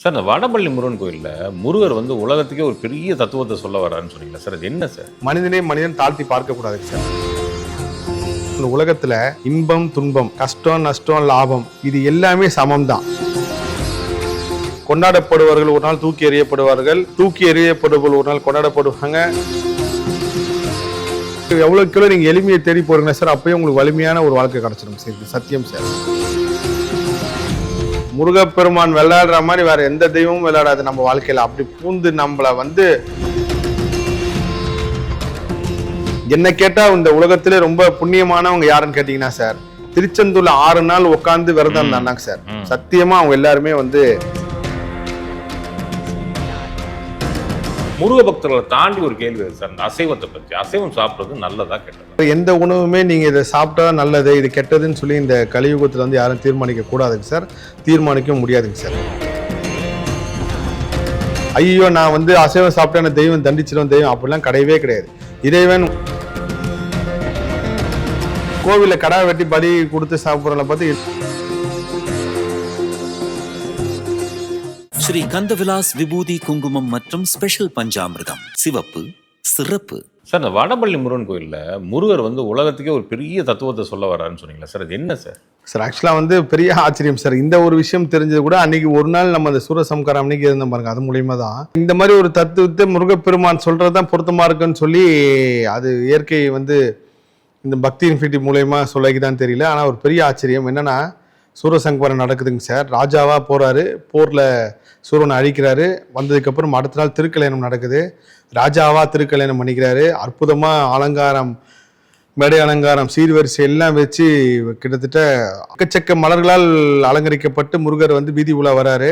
Sir இந்த வடபள்ளி முருகன் கோயில்ல முருகர் வந்து உலகத்துக்கே ஒரு பெரிய தத்துவத்தை சொல்ல வர்றாருன்னு சொன்னீங்களா சார் அது என்ன சார்? மனிதனே மனிதன் தாழ்த்தி பார்க்கக்கூடாது சார். இந்த உலகத்துல இன்பம் துன்பம் கஷ்டம் நஷ்டம் லாபம் இது எல்லாமே சமம் தான் கொண்டாடப்படுவார்கள் ஒரு நாள் தூக்கி எறியப்படுவார்கள். தூக்கி எறியப்படுபவர்கள் ஒரு நாள் கொண்டாடப்படுவாங்க. எவ்வளோக்கு கிலோ நீங்க எளிமையை தேடி போறீங்களா சார் அப்பயும் உங்களுக்கு வலிமையான ஒரு வாழ்க்கை கிடச்சிடும் சார். சத்தியம் சார். முருகப்பெருமான் விளையாடுற மாதிரி வேற எந்த தெய்வமும் விளையாடாது நம்ம வாழ்க்கையில அப்படி பூந்து நம்மள வந்து என்ன கேட்டா இந்த உலகத்திலே ரொம்ப புண்ணியமானவங்க யாருன்னு கேட்டீங்கன்னா சார் திருச்செந்தூர்ல ஆறு நாள் உட்கார்ந்து விரதம் இருந்தாங்க சார். சத்தியமா அவங்க எல்லாருமே வந்து முருக பக்தர்களை தாண்டி ஒரு கேள்வி இருக்கு சார் இந்த அசைவத்தை பற்றி அசைவம் சாப்பிடுறது நல்லதா கெட்டது? எந்த உணவுமே நீங்க இதை சாப்பிட்டா நல்லது இது கெட்டதுன்னு சொல்லி இந்த கலியுகத்தில் வந்து யாரும் தீர்மானிக்க கூடாதுங்க சார். தீர்மானிக்க முடியாதுங்க சார். ஐயோ நான் வந்து அசைவம் சாப்பிட்டேன் தெய்வம் தண்டிச்சிடும் தெய்வம் அப்படிலாம் கிடையவே கிடையாது. இறைவன் கோவில்ல கடா வெட்டி பலி கொடுத்து சாப்பிட்றத பார்த்து ஸ்ரீ கந்தவிலாஸ் விபூதி குங்குமம் மற்றும் ஸ்பெஷல் பஞ்சாமிர்தம். சிவப்பு சிறப்பு. சார் இந்த வடபள்ளி முருகன் கோயில்ல முருகர் வந்து உலகத்துக்கே ஒரு பெரிய தத்துவத்தை சொல்ல வர்றாருன்னு சொன்னீங்களா? சார் அது என்ன சார்? சார் ஆக்சுவலாக வந்து பெரிய ஆச்சரியம் சார். இந்த ஒரு விஷயம் தெரிஞ்சது கூட அன்னைக்கு ஒரு நாள் நம்ம அந்த சூரசம்காரம் அன்னைக்கு இருந்தோம் பாருங்க அது மூலியமா தான். இந்த மாதிரி ஒரு தத்துவத்தை முருகப்பெருமான் சொல்றது தான் பொருத்தமா இருக்குன்னு சொல்லி அது இயற்கை வந்து இந்த பக்தி இன்ஃபினிட்டி மூலயமா சொல்லிக்குதான் தெரியல. ஆனால் ஒரு பெரிய ஆச்சரியம் என்னன்னா சூரசங்கரம் நடக்குதுங்க சார். ராஜாவா போறாரு. போர்ல சூரனை அழிக்கிறாரு. வந்ததுக்கப்புறம் அடுத்த நாள் திருக்கல்யாணம் நடக்குது. ராஜாவா திருக்கல்யாணம் பண்ணிக்கிறாரு. அற்புதமா அலங்காரம் மேடை அலங்காரம் சீர்வரிசை எல்லாம் வச்சு கிட்டத்தட்ட அக்கச்சக்க மலர்களால் அலங்கரிக்கப்பட்டு முருகர் வந்து வீதி உலா வராரு.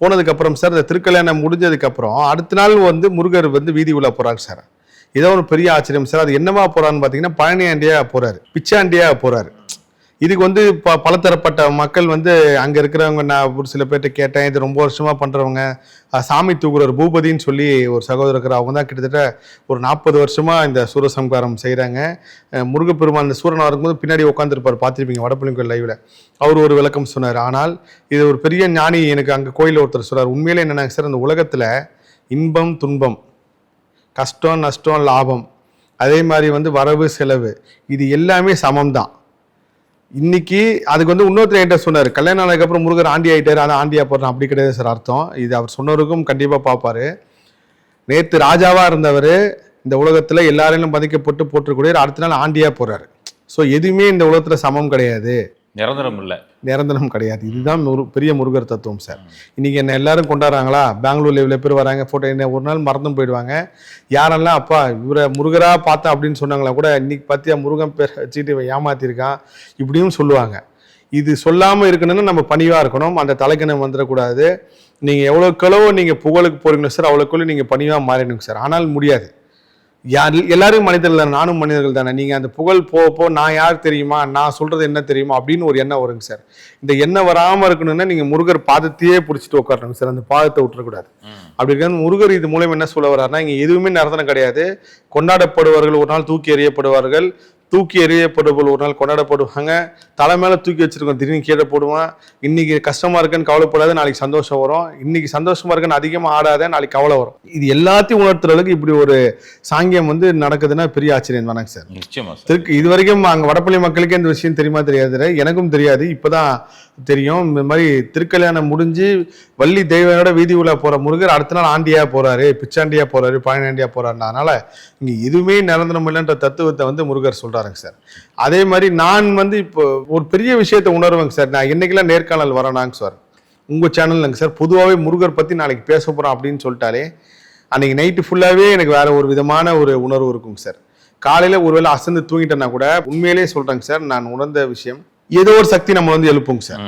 போனதுக்கப்புறம் சார் இந்த திருக்கல்யாணம் முடிஞ்சதுக்கப்புறம் அடுத்த நாள் வந்து முருகர் வந்து வீதி உலா போறாரு சார். இதோ ஒரு பெரிய ஆச்சரியம் சார். அது என்னவா போறான்னு பார்த்தீங்கன்னா பழனி ஆண்டியா போறாரு. பிச்சாண்டியா போறாரு. இதுக்கு வந்து ப பலதரப்பட்ட மக்கள் வந்து அங்கே இருக்கிறவங்க நான் ஒரு சில பேர்ட்ட கேட்டேன் இது ரொம்ப வருஷமாக பண்ணுறவங்க சாமி தூக்குறவர் பூபதின்னு சொல்லி ஒரு சகோதரர் இருக்கிற அவங்க தான் கிட்டத்தட்ட ஒரு நாற்பது வருஷமாக இந்த சூரசம்காரம் செய்கிறாங்க முருகப்பெருமான் இந்த சூரனாக இருக்கும்போது பின்னாடி உட்காந்துருப்பார் பார்த்துருப்பீங்க வடபுலிங்கோயில் லைவில் அவர் ஒரு விளக்கம் சொன்னார். ஆனால் இது ஒரு பெரிய ஞானி எனக்கு அங்கே கோயிலில் ஒருத்தர் சொன்னார் உண்மையிலே என்னன்னா சார் இந்த உலகத்தில் இன்பம் துன்பம் கஷ்டம் நஷ்டம் லாபம் அதே மாதிரி வந்து வரவு செலவு இது எல்லாமே சமம் தான் இன்னைக்கு அதுக்கு வந்து இன்னொருத்தர் என்கிட்ட சொன்னார். கல்யாணம் ஆனதுக்கப்புறம் முருகர் ஆண்டி ஆகிட்டார் ஆனால் ஆண்டியா போடுறேன் அப்படி கிடையாது சார் அர்த்தம். இது அவர் சொன்னவருக்கும் கண்டிப்பாக பார்ப்பாரு. நேற்று ராஜாவா இருந்தவர் இந்த உலகத்தில் எல்லாரையும் பதிக்கப்பட்டு போட்டுக்கூடிய அடுத்த நாள் ஆண்டியா போறாரு. ஸோ எதுவுமே இந்த உலகத்தில் சமம் கிடையாது. நிரந்தரம் இல்லை. நிரந்தரம் கிடையாது. இதுதான் முரு பெரிய முருகர் தத்துவம் சார் இன்னைக்கு என்ன எல்லாரும் கொண்டாடுறாங்களா? பெங்களூர்ல இவ்வளோ பேர் வராங்க ஃபோட்டோ என்ன ஒரு நாள் மறந்தும் போயிடுவாங்க. யாரெல்லாம் அப்பா இவரை முருகரா பார்த்தா அப்படின்னு சொன்னாங்களா கூட இன்னைக்கு பார்த்தியா முருகன் பேர் வச்சுட்டு இவன் ஏமாத்திருக்கான் இப்படியும் சொல்லுவாங்க. இது சொல்லாமல் இருக்கணும்னா நம்ம பணிவாக இருக்கணும். அந்த தலைக்கணம் வந்துடக்கூடாது. நீங்கள் எவ்வளோக்களவோ நீங்கள் புகழுக்கு போறீங்களோ சார் அவ்வளோக்குள்ள நீங்கள் பணிவாக மாறிடுங்க சார் ஆனால் முடியாது. யார் எல்லாரும் மனிதர்கள் தானே நானும் மனிதர்கள் தானே. நீங்க அந்த புகழ் போக போ நான் யார் தெரியுமா நான் சொல்றது என்ன தெரியுமா அப்படின்னு ஒரு எண்ணம் வருங்க சார். இந்த எண்ணம் வராம இருக்கணும்னா நீங்க முருகர் பாதத்தையே பிடிச்சிட்டு உட்காரணும் சார். அந்த பாதத்தை விட்டுறக்கூடாது. அப்படி இருக்க முருகர் இது மூலம் என்ன சொல்ல வர்றாருன்னா இங்க எதுவுமே நிரந்தரம் கிடையாது. கொண்டாடப்படுவார்கள் ஒரு நாள் தூக்கி எறியப்படுவார்கள். தூக்கி எறியப்படுபவர்கள் ஒரு நாள் கொண்டாடப்படுவாங்க. தலை மேல தூக்கி வச்சிருக்கோம். திடீர்னு கீழே போடுவான் இன்னைக்கு கஷ்டமா இருக்குன்னு கவலைப்படாத நாளைக்கு சந்தோஷம் வரும். இன்னைக்கு சந்தோஷமா இருக்குன்னு அதிகமா ஆடாத நாளைக்கு கவலை வரும். இது எல்லாத்தையும் உணர்த்துற அளவுக்கு இப்படி ஒரு சாங்கியம் வந்து நடக்குதுன்னா பெரிய ஆச்சரியம் தானங்க சார்? நிச்சயமா சார். திருக்கு இது வரைக்கும் அங்க வடப்பள்ளி மக்களுக்கே இந்த விஷயம் தெரியுமா தெரியாது எனக்கும் தெரியாது. இப்பதான் தெரியும். இந்த மாதிரி திருக்கல்யாணம் முடிஞ்சு வள்ளி தெய்வனோட வீதி உலா போகிற முருகர் அடுத்த நாள் ஆண்டியா போகிறாரு பிச்சாண்டியா போகிறாரு பழனியாண்டியா போறாரு அதனால் இங்கே எதுவுமே நிரந்தரம் இல்லைன்ற தத்துவத்தை வந்து முருகர் சொல்கிறாருங்க சார். அதே மாதிரி நான் வந்து இப்போ ஒரு பெரிய விஷயத்தை உணர்வேங்க சார். நான் என்னைக்கெல்லாம் நேர்காணல் வரணாங்க சார். உங்கள் சேனல்ங்க சார். பொதுவாகவே முருகர் பற்றி நாளைக்கு பேச போகிறோம் அப்படின்னு சொல்லிட்டாலே அன்றைக்கி நைட்டு ஃபுல்லாகவே எனக்கு வேறு ஒரு விதமான ஒரு உணர்வு இருக்குங்க சார். காலையில் ஒருவேளை அசந்து தூங்கிட்டேன்னா கூட உண்மையிலேயே சொல்கிறேங்க சார். நான் உணர்ந்த விஷயம் ஏதோ ஒரு சக்தி நம்ம வந்து எழுப்புங்க சார்.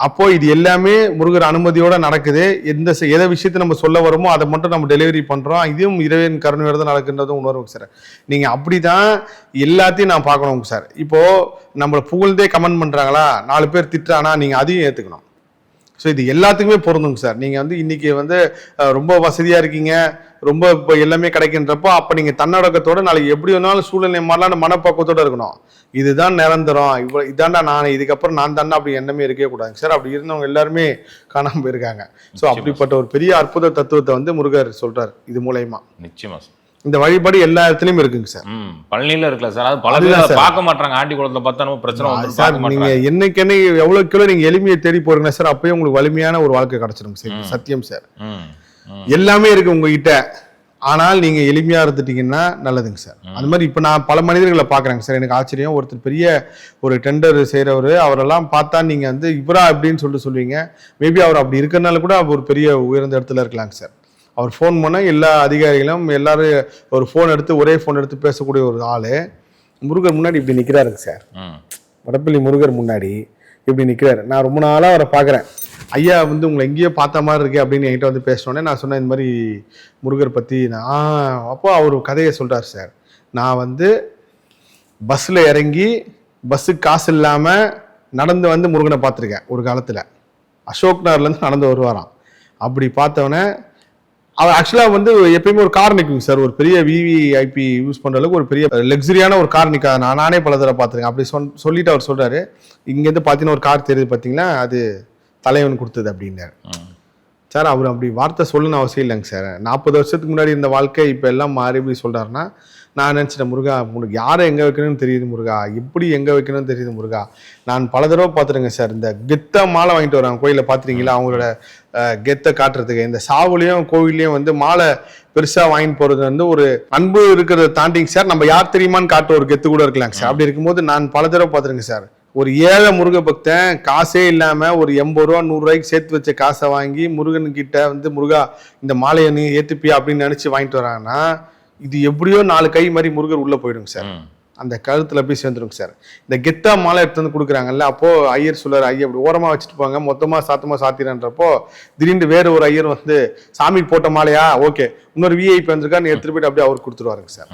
அப்போ இது எல்லாமே முருகர் அனுமதியோட நடக்குது. எந்த எதை விஷயத்தை நம்ம சொல்ல வரோமோ அதை மட்டும் நம்ம டெலிவரி பண்றோம். இதுவும் இறைவன் கருணையோட தான் நடக்கின்றதும் உணர்வுங்க சார். நீங்க அப்படிதான் எல்லாத்தையும் நான் பார்க்கணுங்க சார். இப்போ நம்மளை புகழ்ந்தே கமெண்ட் பண்றாங்களா? நாலு பேர் திட்டுறானா நீங்க அதையும் ஏத்துக்கணும். ஸோ இது எல்லாத்துக்குமே பொருந்துங்க சார். நீங்கள் வந்து இன்னைக்கு வந்து ரொம்ப வசதியாக இருக்கீங்க. ரொம்ப இப்போ எல்லாமே கிடைக்கின்றப்போ அப்ப நீங்க தன்னடக்கத்தோட நாளைக்கு எப்படி வேணாலும் சூழ்நிலை மாறலாம்னு மனப்பக்குவத்தோட இருக்கணும். இதுதான் நிரந்தரம். இவ்வளோ இதாண்டா நான் இதுக்கப்புறம் நான் தாண்டா அப்படி எண்ணமே இருக்கவே கூடாது சார் அப்படி இருந்தவங்க எல்லாருமே காணாம போயிருக்காங்க. ஸோ அப்படிப்பட்ட ஒரு பெரிய அற்புத தத்துவத்தை வந்து முருகர் சொல்றாரு இது மூலயமா. நிச்சயமா இந்த வழிபாடு எல்லா இடத்துலயும் இருக்குங்க சார். பழனியில இருக்குல்ல சார். அது பல பேர். பார்க்க மாட்டாங்க ஆண்டி குளத்துல பார்த்தா நம்ம பிரச்சனை வந்து சார் நீங்க என்னைக்கு என்னைக்கு எவ்வளவு கிலோ நீங்க எளிமையை தேடி போறீங்களா சார் அப்பயே உங்களுக்கு வலிமையான ஒரு வாழ்க்கை கிடைச்சிடும் சார். சத்தியம் சார். எல்லாமே இருக்கு உங்ககிட்ட. ஆனால் நீங்க எளிமையா இருந்துட்டீங்கன்னா நல்லதுங்க சார். அது மாதிரி இப்போ நான் பல மனிதர்களை பார்க்குறேங்க சார். எனக்கு ஆச்சரியம். ஒருத்தர் பெரிய ஒரு டெண்டர் செய்கிறவர் அவரெல்லாம் பார்த்தா நீங்க வந்து இவரா அப்படின்னு சொல்லிட்டு சொல்லுவீங்க. மேபி அவர் அப்படி இருக்கிறனால கூட அவர் ஒரு பெரிய உயர்ந்த இடத்துல இருக்கலாங்க சார். அவர் ஃபோன் பண்ணால் எல்லா அதிகாரிகளும் எல்லாரும் ஒரு ஃபோன் எடுத்து ஒரே ஃபோன் எடுத்து பேசக்கூடிய ஒரு ஆள். முருகர் முன்னாடி இப்படி நிற்கிறாருங்க சார். வடப்பள்ளி முருகர் முன்னாடி இப்படி நிற்கிறாரு நான் ரொம்ப நாளாக அவரை பார்க்குறேன். ஐயா வந்து உங்களை எங்கேயோ பார்த்த மாதிரி இருக்கு அப்படின்னு என்கிட்ட வந்து பேசினோடனே நான் சொன்னேன் இந்த மாதிரி முருகர் பற்றி நான் அப்போ அவர் கதையை சொல்கிறார் சார். நான் வந்து பஸ்ஸில் இறங்கி பஸ்ஸுக்கு காசு இல்லாமல் நடந்து வந்து முருகனை பார்த்துருக்கேன் ஒரு காலத்தில். அசோக் நகர்லேருந்து நடந்து வருவாராம். அப்படி பார்த்தவொடனே அவர் ஆக்சுவலாக வந்து எப்பயுமே ஒரு கார் நிற்குங்க சார். ஒரு பெரிய விவிஐபி யூஸ் பண்ணுற அளவுக்கு ஒரு பெரிய லக்ஸரியான ஒரு கார் நிற்காது நான் நானே பல தடவை பார்த்துருக்கேன். அப்படி சொன் சொல்லிட்டு அவர் சொல்கிறாரு இங்கேருந்து பார்த்தீங்கன்னா ஒரு கார் தெரியுது பார்த்தீங்கன்னா அது தலைவன் கொடுத்தது அப்படின்னாரு. சார் அவர் அப்படி வார்த்தை சொல்லணும்னு அவசியம் இல்லைங்க சார். நாற்பது வருஷத்துக்கு முன்னாடி இருந்த வாழ்க்கை இப்போ எல்லாம் மாறி போய் சொல்கிறாருன்னா நான் நினச்சிட்டேன் முருகா உனக்கு யாரை எங்கே வைக்கணும்னு தெரியுது முருகா? எப்படி எங்கே வைக்கணும்னு தெரியுது முருகா? நான் பல தடவை பார்த்துருங்க சார். இந்த கெத்த மாலை வாங்கிட்டு வராங்க. கோயிலில் பார்த்துருக்கீங்களா? அவங்களோட கெத்தை காட்டுறதுக்கு. இந்த சாவுலையும் கோவில்லையும் வந்து மாலை பெருசாக வாங்கிட்டு போகிறது வந்து ஒரு அன்பு இருக்கிறத தாண்டிங்க சார். நம்ம யார் தெரியுமான்னு காட்டுற ஒரு கெத்து கூட இருக்கலாங்க சார். அப்படி இருக்கும்போது நான் பல தடவை பார்த்துருங்க சார். ஒரு ஏழை முருக பக்தன் காசே இல்லாம ஒரு எண்பது ரூபா நூறு ரூபாய்க்கு சேர்த்து வச்ச காசை வாங்கி முருகன் கிட்ட வந்து முருகா இந்த மாலையை நீ ஏத்துப்பியா? அப்படின்னு நினைச்சு வாங்கிட்டு வராங்கன்னா இது எப்படியோ நாலு கை மாதிரி முருகர் உள்ள போயிடுங்க சார். அந்த கழுத்துல போய் சேர்ந்துருங்க சார். இந்த கெத்தா மாலை எடுத்து வந்து கொடுக்குறாங்கல்ல அப்போ ஐயர் சொல்றாரு ஐயா அப்படி ஓரமா வச்சுட்டு போங்க மொத்தமா சாத்தமா சாத்திரன்றப்போ திடீர்னு வேற ஒரு ஐயர் வந்து சாமிக்கு போட்ட மாலையா? ஓகே இன்னொரு விஐபி வந்திருக்கா நீ எடுத்துட்டு போயிட்டு அப்படியே அவர் கொடுத்துருவாருங்க சார்.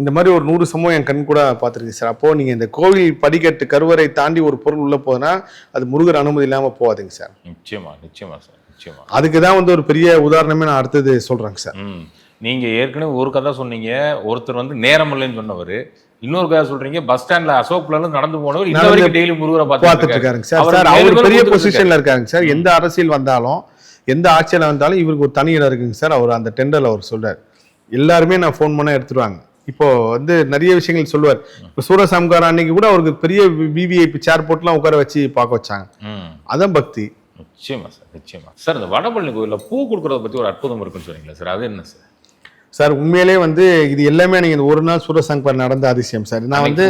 இந்த மாதிரி ஒரு நூறு சம்பவம் என் கண் கூட பார்த்துருக்கு சார். அப்போ நீங்க இந்த கோவில் படிக்கட்டு கருவறை தாண்டி ஒரு பொருள் உள்ள போகுதுன்னா அது முருகர் அனுமதி இல்லாம போகாதுங்க சார். நிச்சயமா நிச்சயமா சார் நிச்சயமா. அதுக்கு தான் வந்து ஒரு பெரிய உதாரணமே நான் அடுத்தது சொல்றேங்க சார். ம். நீங்க ஏற்கனவே ஒரு கதை சொன்னீங்க. ஒருத்தர் வந்து நேரம் இல்லைன்னு சொன்னவர். இன்னொரு கதை சொல்றீங்க. பஸ் ஸ்டாண்ட்ல அசோக்ல இருந்து நடந்து போனவர் இன்ன நடந்து வரைக்கும் டெய்லி முருகரை பார்த்துட்டு இருக்காருங்க சார். அவர் சார் அவர் பெரிய பொசிஷன்ல இருக்காருங்க சார். எந்த அரசியல் வந்தாலும் எந்த ஆட்சியில வந்தாலும் இவருக்கு ஒரு தனி இடம் இருக்குங்க சார். அவர் அந்த டெண்டர்ல அவர் சொல்றாரு. எல்லாருமே நான் ஃபோன் பண்ண எடுத்துருவாங்க. இப்போ வந்து நிறைய விஷயங்கள் சொல்லுவார். இப்போ சூரசம்காரம் அன்னைக்கு கூட அவருக்கு பெரிய விவிஐபி சேர் போட்டுலாம் உட்கார வச்சு பார்க்க வச்சாங்க. அதான் பக்தி. நிச்சயமா சார் நிச்சயமா. சார் இந்த வடபழனி கோயில்ல பூ கொடுக்கறத பத்தி ஒரு அற்புதம் இருக்குன்னு சொன்னீங்களா சார். அது என்ன சார்? சார் உண்மையிலே வந்து இது எல்லாமே நீங்க இந்த ஒரு நாள் சூரசங்கர் நடந்த அதிசயம் சார். நான் வந்து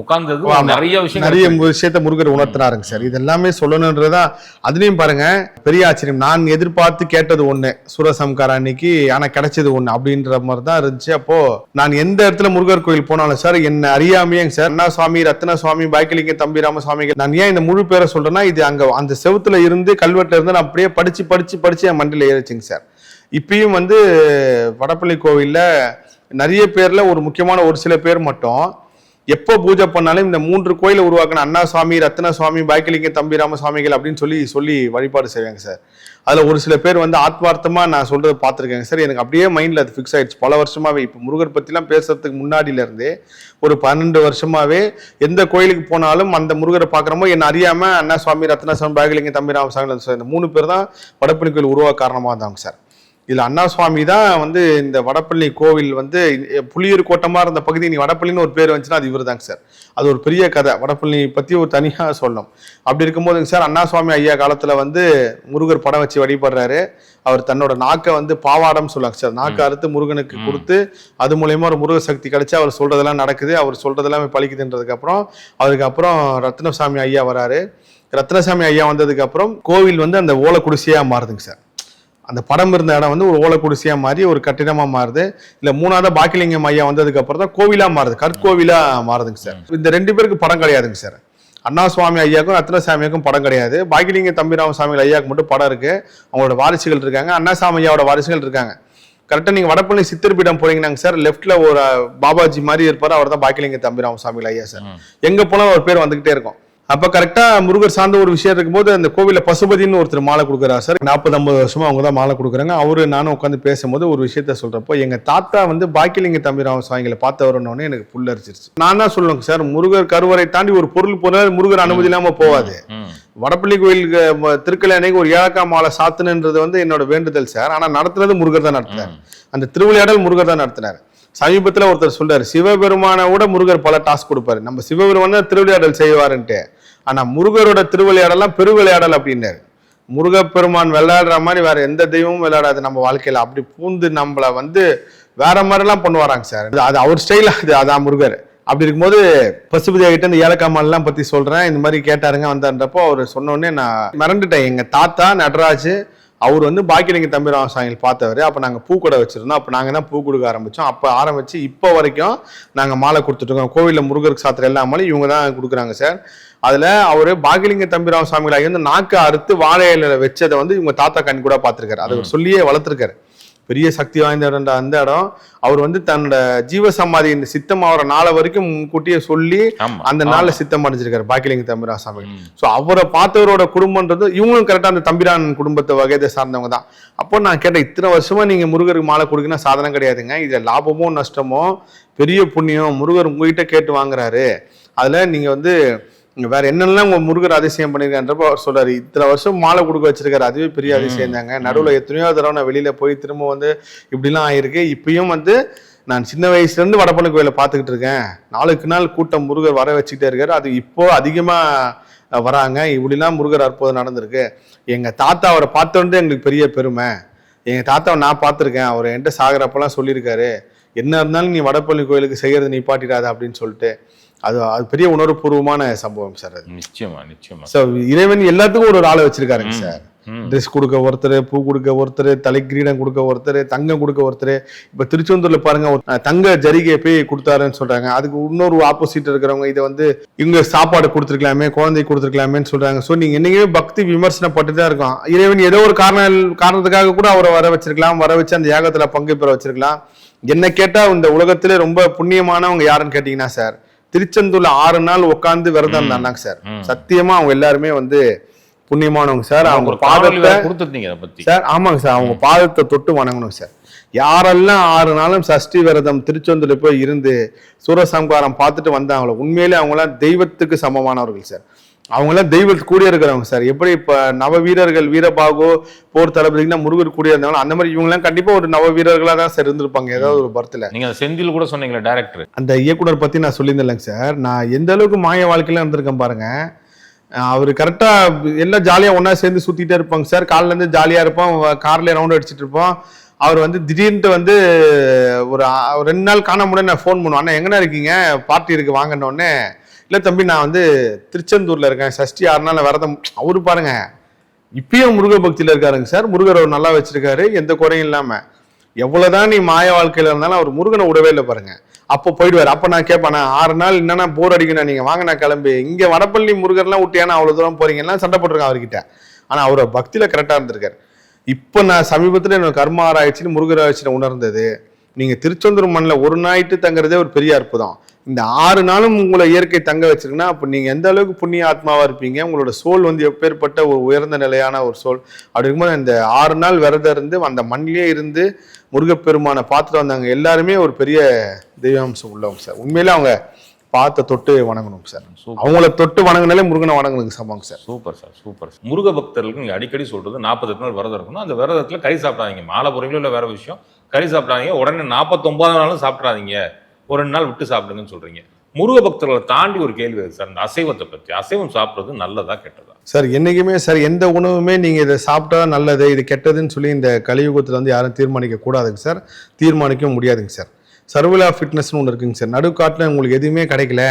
உட்கார்ந்தது. நிறைய விஷயம் நிறைய விஷயத்த முருகர் உணர்த்தினாருங்க சார். இது எல்லாமே சொல்லணுன்றதா அதுலயும் பாருங்க பெரிய ஆச்சரியம். நான் எதிர்பார்த்து கேட்டது ஒண்ணு சூரசம்கார அன்னைக்கு ஆனா கிடைச்சது ஒண்ணு அப்படின்ற மாதிரி தான் இருந்துச்சு. அப்போ நான் எந்த இடத்துல முருகர் கோயில் போனாலும் சார் என்ன அறியாமையேங்க சார். அண்ணா சுவாமி ரத்ன சுவாமி பாய்க்கலிங்க தம்பி ராம சுவாமிகள் நான் ஏன் இந்த முழு பேரை சொல்றேன்னா இது அங்க அந்த செவுத்துல இருந்து கல்வெட்டுல இருந்து நான் அப்படியே படிச்சு படிச்சு படிச்சு என் மண்டியில ஏறிச்சுங்க சார். இப்பயும் வந்து வடப்பள்ளி கோவிலில் நிறைய பேரில் ஒரு முக்கியமான ஒரு சில பேர் மட்டும். எப்போ பூஜை பண்ணாலும் இந்த மூன்று கோயிலை உருவாக்கின அண்ணா சுவாமி ரத்ன சுவாமி பாக்கிலிங்க தம்பி ராம சுவாமிகள் அப்படின்னு சொல்லி சொல்லி வழிபாடு செய்வாங்க சார். அதில் ஒரு சில பேர் வந்து ஆத்மார்த்தமாக நான் சொல்கிறத பார்த்துருக்கேங்க சார். எனக்கு அப்படியே மைண்டில் அது ஃபிக்ஸ் ஆயிடுச்சு. பல வருஷமாகவே இப்போ முருகர் பற்றிலாம் பேசுறதுக்கு முன்னாடியிலேருந்தே ஒரு பன்னெண்டு வருஷமாகவே எந்த கோயிலுக்கு போனாலும் அந்த முருகரை பார்க்குறமோ என்ன அறியாமல் அண்ணா சுவாமி ரத்ன சுவாமி பாய்க்கலிங்க தம்பி ராம சுவாமி இந்த மூணு பேர் தான் வடப்பள்ளி கோயில் உருவாக்க காரணமாக இருந்தாங்க சார். இதுல அண்ணா சுவாமி தான் வந்து இந்த வடப்பள்ளி கோவில் வந்து புளியூர் கோட்டமா இருந்த பகுதி நீ வடப்பள்ளின்னு ஒரு பேர் வந்துச்சுன்னா அது இவர் தாங்க சார். அது ஒரு பெரிய கதை. வடப்பள்ளி பத்தி ஒரு தனியா சொல்லணும். அப்படி இருக்கும்போதுங்க சார் அண்ணா சுவாமி ஐயா காலத்துல வந்து முருகர் படம் வச்சு வழிபடுறாரு. அவர் தன்னோட நாக்கை வந்து பாவாடம் சொல்லுவாங்க சார். நாக்கை அறுத்து முருகனுக்கு. கொடுத்து அது மூலயமா ஒரு முருக சக்தி கிடைச்சு அவர் சொல்றதெல்லாம் நடக்குது. அவர் சொல்றதெல்லாமே பழிக்குதுன்றதுக்கு அப்புறம் அவருக்கு அப்புறம் ரத்னசாமி ஐயா வராரு. ரத்னசாமி ஐயா வந்ததுக்கு அப்புறம் கோவில் வந்து அந்த ஓலை குடிசையா மாறுதுங்க சார். அந்த படம் இருந்த இடம் வந்து ஒரு ஓலை குடிசையா மாறி ஒரு கட்டிடமா மாறுது. இல்ல மூணாவது பாக்கிலிங்கம் ஐயா வந்ததுக்கு அப்புறம் தான் கோவிலா மாறுது. கற்கோவிலா மாறுதுங்க சார். இந்த ரெண்டு பேருக்கு படம் கிடையாதுங்க சார். அண்ணா சுவாமி ஐயாக்கும் ரத்னசாமியாக்கும் படம் கிடையாது. பாக்கிலிங்க தம்பிராம சாமிகள் ஐயாவுக்கு மட்டும் படம் இருக்கு. அவங்களோட வாரிசுகள் இருக்காங்க. அண்ணாசாமி ஐயாவோட வாரிசுகள் இருக்காங்க. கரெக்டாக நீங்கள் வடப்பள்ளி சித்திரப்பீடம் போறீங்கன்னாங்க சார். லெஃப்ட்ல ஒரு பாபாஜி மாதிரி இருப்பார். அவர் தான் பாக்கிலிங்க தம்பிராம சாமிகள் ஐயா சார். எங்க போனாலும் ஒரு பேர் வந்துகிட்டே இருக்கும். அப்ப கரெக்டா முருகர் சார்ந்த ஒரு விஷயம் இருக்கும்போது அந்த கோவில்ல பசுபதினு ஒருத்தர் மாலை கொடுக்குறாரு சார். நாற்பது ஐம்பது வருஷமா அவங்க தான் மாலை கொடுக்குறாங்க. அவரு நானும் உட்காந்து பேசும்போது ஒரு விஷயத்த சொல்றப்போ எங்க தாத்தா வந்து பாக்கிலிங்க தம்பிராம சுவாமிகளை பார்த்து வரணும்னு எனக்கு புல்லரிச்சிருச்சு நான் தான் சொல்லுவேங்க சார் முருகர் கருவறை தாண்டி ஒரு பொருள் போனால் முருகர் அனுமதி இல்லாம போவாது. ம். வடப்பள்ளி கோயிலுக்கு ம- திருக்கல்யாணைக்கு ஒரு ஏழக்கா மாலை சாத்தணுன்றது வந்து என்னோட வேண்டுதல் சார். ஆனா நடத்துனது முருகர் தான் நடத்தினார் அந்த திருவிளையாடல் முருகர் தான் நடத்தினார் சமீபத்துல ஒருத்தர் சொல்றாரு சிவபெருமானை விட முருகர் பல டாஸ்க் கொடுப்பாரு. நம்ம சிவபெருமான திருவிளையாடல் செய்வாருன்ட்டு. ஆனா முருகரோட திருவிளையாடலாம் பெருவிளையாடல் அப்படின்னாரு. முருகப்பெருமான் விளையாடுற மாதிரி வேற எந்த தெய்வமும் விளையாடாது நம்ம வாழ்க்கையில. அப்படி பூந்து நம்மள வந்து வேற மாதிரிலாம் பண்ணுவாராங்க சார். அது- அது அவர் ஸ்டைல் அது அதான் முருகர். அப்படி இருக்கும்போது பசுபதியா கிட்ட இந்த ஏலக்காமல்லாம் பத்தி சொல்றேன். இந்த மாதிரி கேட்டாருங்க வந்தான்றப்போ அவர் சொன்னோடனே நான் மிரண்டுட்டேன் எங்க தாத்தா நடராஜ் அவர் வந்து பாக்கியலிங்க தம்பிராம சாமிகள் பார்த்தவர். அப்போ நாங்கள் பூ கடை வச்சிருந்தோம். அப்போ நாங்கள் தான் பூ கொடுக்க ஆரம்பித்தோம் அப்போ ஆரம்பித்து இப்போ வரைக்கும் நாங்கள் மாலை கொடுத்துட்ருக்கோம் கோவிலில் முருகருக்கு சாத்திர எல்லா மாலையும் இவங்க தான் கொடுக்குறாங்க சார். அதில் அவர் பாக்கியலிங்க தம்பிராம சாமிகளாகி வந்து நாக்கை அறுத்து வாழை இலையில வச்சதை வந்து இவங்க தாத்தா கண் கூட பார்த்துருக்காரு. அதை சொல்லியே வளர்த்துருக்காரு. பெரிய சக்தி வாய்ந்த இடம்டா அந்த இடம். அவர் வந்து தன்னோட ஜீவ சமாதி இந்த சித்தம் ஆகிற நாளை வரைக்கும் முன்கூட்டியே சொல்லி அந்த. நாள்ல சித்தம் அடைஞ்சிருக்காரு பாக்கியலிங்க தம்பிராம சாமி. ஸோ அவரை பார்த்தவரோட குடும்பம்ன்றது இவங்களும் கரெக்டாக அந்த தம்பிரான் குடும்பத்தை வகையத்தை சார்ந்தவங்க தான். அப்போ நான் கேட்டேன் இத்தனை வருஷமா நீங்க முருகருக்கு மாலை கொடுக்கணும் சாதனை கிடையாதுங்க. இதுல லாபமோ நஷ்டமோ பெரிய புண்ணியம் முருகர் உங்ககிட்ட கேட்டு வாங்குறாரு. அதுல நீங்க வந்து வேற என்னெல்லாம் உங்க முருகர் அதிசயம் பண்ணிருக்கான்றப்போ அவர் சொல்றாரு இத்தனை வருஷம் மாலை கொடுக்க வச்சிருக்காரு அதுவே பெரிய அதிசயம் தாங்க. நடுவுல எத்தனையோ தடவை நான் வெளியில போய் திரும்ப வந்து இப்படிலாம் ஆயிருக்கு. இப்பயும் வந்து நான் சின்ன வயசுல இருந்து வடப்பண்ண கோயிலை பார்த்துக்கிட்டு இருக்கேன். நாளுக்கு நாள் கூட்டம் முருகர் வர வச்சுக்கிட்டே இருக்காரு. அது இப்போ அதிகமா அஹ், வராங்க. இப்படிலாம் முருகர் அற்புதம் நடந்திருக்கு. எங்க தாத்தா அவரை பார்த்தோன்னே எங்களுக்கு பெரிய பெருமை. எங்க தாத்தாவை நான் பார்த்துருக்கேன். அவர் என்கிட்ட சாகிறப்பெல்லாம் சொல்லியிருக்காரு. என்ன இருந்தாலும் நீ வடப்பள்ளி கோயிலுக்கு செய்யறது நிப்பாட்டிடாத அப்படின்னு சொல்லிட்டு. அது அது பெரிய உணர்வுபூர்வமான சம்பவம் சார் அது. நிச்சயமா நிச்சயமா. ஸோ இறைவன் எல்லாத்துக்கும் ஒரு ஒரு ஆளை வச்சிருக்காருங்க. சார். ட்ரெஸ் கொடுக்க ஒருத்தர் பூ கொடுக்க ஒருத்தர் தலை கிரீடம் கொடுக்க ஒருத்தர் தங்கம் கொடுக்க ஒருத்தர். இப்ப திருச்செந்தூர்ல பாருங்க தங்க ஜரிகை போய் கொடுத்தாருன்னு சொல்றாங்க. அதுக்கு இன்னொரு ஆப்போசிட் இருக்கிறவங்க இதை வந்து இவங்க சாப்பாடு கொடுத்துருக்கலாமே குழந்தை கொடுத்துருக்கலாமேன்னு சொல்றாங்க. ஸோ நீங்க என்னைக்குமே பக்தி விமர்சனப்பட்டு தான் இருக்கும். இறைவன் ஏதோ ஒரு காரணம் காரணத்துக்காக கூட அவரை வர வச்சிருக்கலாம் வர வச்சு அந்த யாகத்துல பங்கு பெற வச்சிருக்கலாம். என்ன கேட்டா இந்த உலகத்திலே ரொம்ப புண்ணியமானவங்க யாருன்னு கேட்டீங்கன்னா சார் திருச்செந்தூர்ல ஆறு நாள் உட்கார்ந்து விரதம் இருந்தாங்க சார். சத்தியமா அவங்க எல்லாருமே வந்து புண்ணியமானவங்க சார். அவங்க பாதத்தை கொடுத்துருந்தீங்க சார் ஆமாங்க சார். அவங்க பாதத்தை தொட்டு வணங்கணும் சார். யாரெல்லாம் ஆறு நாளும் சஷ்டி விரதம் திருச்செந்தூர்ல போய் இருந்து சூரசம்காரம் பார்த்துட்டு வந்தாங்களோ உண்மையிலே அவங்களாம் தெய்வத்துக்கு சமமானவர்கள் சார். அவங்களாம் தெய்வத்து கூட இருக்கிறவங்க சார். எப்படி இப்ப நவ வீரர்கள் வீரபாகோ போர் தளபதினா முருகர் கூட இருந்தாங்களோ அந்த மாதிரி இவங்கெல்லாம் கண்டிப்பா ஒரு நவ வீரர்களா தான் சார் இருந்திருப்பாங்க ஏதாவது ஒரு பர்த்தில் நீங்க அந்த செந்தில் கூட சொன்னீங்களே டைரக்டர் அந்த இயக்குனர் பத்தி நான் சொல்லியிருந்தேன்லங்க சார். நான் எந்த அளவுக்கு மாய வாழ்க்கையில இருந்திருக்கேன் பாருங்க. அவரு கரெக்டா எல்லாம் ஜாலியா ஒண்ணா சேர்ந்து சுத்திட்டே இருப்பாங்க சார். காலைல இருந்து ஜாலியா இருப்போம் கார்ல ரவுண்ட் அடிச்சிட்டு இருப்போம். அவர் வந்து திடீர்னு வந்து ஒரு ரெண்டு நாள் காண முடியும் நான் ஃபோன் பண்ணுவேன். அண்ணா எங்கண்ணா இருக்கீங்க? பார்ட்டி இருக்கு வாங்கன்ன உடனே இல்லை தம்பி நான் வந்து திருச்செந்தூரில் இருக்கேன். சஷ்டி ஆறு நாள் விரதம் அவரு பாருங்க. இப்பயும் முருக பக்தியில் இருக்காருங்க சார். முருகர் அவர் நல்லா வச்சிருக்காரு. எந்த குறையும் இல்லாமல் எவ்வளோதான் நீ மாய வாழ்க்கையில் இருந்தாலும் அவர் முருகனை விடவே இல்லை பாருங்க. அப்போ போயிடுவார். அப்போ நான் கேட்பேன் ஆறு நாள் என்னன்னா போர் அடிக்கணும் நீங்கள் வாங்க நான் கிளம்பி. இங்கே வடப்பள்ளி முருகர்லாம் விட்டியானா அவ்வளோ தூரம் போறீங்கன்னா சண்டை போட்டிருக்கேன் அவர்கிட்ட. ஆனால் அவர் பக்தியில் கரெக்டாக இருந்திருக்காரு. இப்போ நான் சமீபத்தில் என்னோட கர்ம ஆராய்ச்சின்னு முருகர் ஆராய்ச்சியில் உணர்ந்தது. நீங்கள் திருச்செந்தூர் மண்ணில் ஒரு நாயிட்டு தங்குறதே ஒரு பெரிய அற்புதம். இந்த ஆறு நாளும் உங்களை இயற்கை தங்க வச்சிருக்குன்னா அப்போ நீங்க எந்த அளவுக்கு புண்ணிய ஆத்மாவா இருப்பீங்க? உங்களோட சோல் வந்து எப்பேற்பட்ட ஒரு உயர்ந்த நிலையான ஒரு சோல் அப்படி இருக்கும்போது இந்த ஆறு நாள் விரதம் இருந்து அந்த மண்ணிலே இருந்து முருகப்பெருமானை பார்த்துட்டு வந்தாங்க எல்லாருமே ஒரு பெரிய தெய்வாம்சம் உள்ளவங்க சார். உண்மையிலே அவங்க பார்த்த தொட்டு வணங்கணும் சார். அவங்கள தொட்டு வணங்கினாலே முருகனை வணங்கணுங்க சமங்க sir. Super sir super sir. Muruga பக்தர்களுக்கு நீங்க அடிக்கடி சொல்றது நாற்பத்தெட்டு நாள் விரதம் இருக்கணும். அந்த விரதத்துல கறி சாப்பிடாதீங்க. மாலை பொருங்களோ இல்லை வேற விஷயம். கறி சாப்பிடாதீங்க. உடனே நாற்பத்தொன்பதாம் நாளும் சாப்பிட்றாதீங்க ஒரு ரெண்டு நாள் விட்டு சாப்பிடுங்கன்னு சொல்றீங்க. முருக பக்தர்களை தாண்டி ஒரு கேள்வி இருக்கு சார் இந்த அசைவத்தை பற்றி அசைவம் சாப்பிட்றது நல்லதா கெட்டதா? சார் என்றைக்குமே சார் எந்த உணவுமே நீங்கள் இதை சாப்பிட்டா நல்லது இது கெட்டதுன்னு சொல்லி இந்த கலியுகத்தில் வந்து யாரும் தீர்மானிக்க கூடாதுங்க சார். தீர்மானிக்க முடியாதுங்க சார். சர்வலா ஃபிட்னஸ்னு ஒன்று இருக்குங்க சார். நடுக்காட்டில் உங்களுக்கு எதுவுமே கிடைக்கல.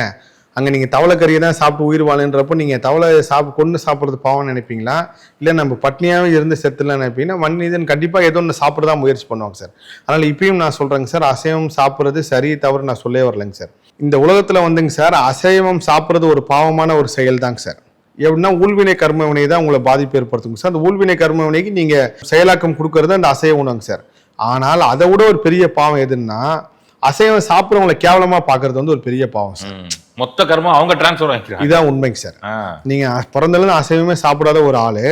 அங்கே நீங்கள் தவளைக்கறியை தான் சாப்பிட்டு உயிர் வாழுன்றப்போ நீங்கள் தவளை சாப்பிட்டு கொண்டு சாப்பிட்றது பாவம்னு நினைப்பீங்களா? இல்லை நம்ம பட்னியாகவே இருந்து செத்துலாம் நினைப்பீங்கன்னா மனிதன் கண்டிப்பாக ஏதோ ஒன்று சாப்பிட தான் முயற்சி பண்ணுவாங்க சார். அதனால் இப்பயும் நான் சொல்கிறேங்க சார் அசைவம் சாப்பிட்றது சரி தவறு நான் சொல்லவே வரலைங்க சார். இந்த உலகத்தில் வந்துங்க சார் அசைவம் சாப்பிட்றது ஒரு பாவமான ஒரு செயல் தாங்க சார். எப்படின்னா ஊழ்வினை கர்ம வினை தான் உங்களை பாதிப்பு ஏற்படுத்துங்க சார். அந்த ஊழ்வினை கர்ம வினைக்கு செயலாக்கம் கொடுக்கறது அந்த அசைவ உணவுங்க சார். ஆனால் அதை விட ஒரு பெரிய பாவம் எதுன்னா அசைவம் சாப்பிட்றவங்களை கேவலமாக பார்க்கறது வந்து ஒரு பெரிய பாவம் சார். மொத்த கர்மம் அவங்க டிரான்ஸ்ஃபர் வாங்கிக்கிறாங்க. இதான் உண்மைங்க சார். ஆ. நீங்க பிறந்ததுலேருந்து அசைவமே சாப்பிடாத ஒரு ஆளு.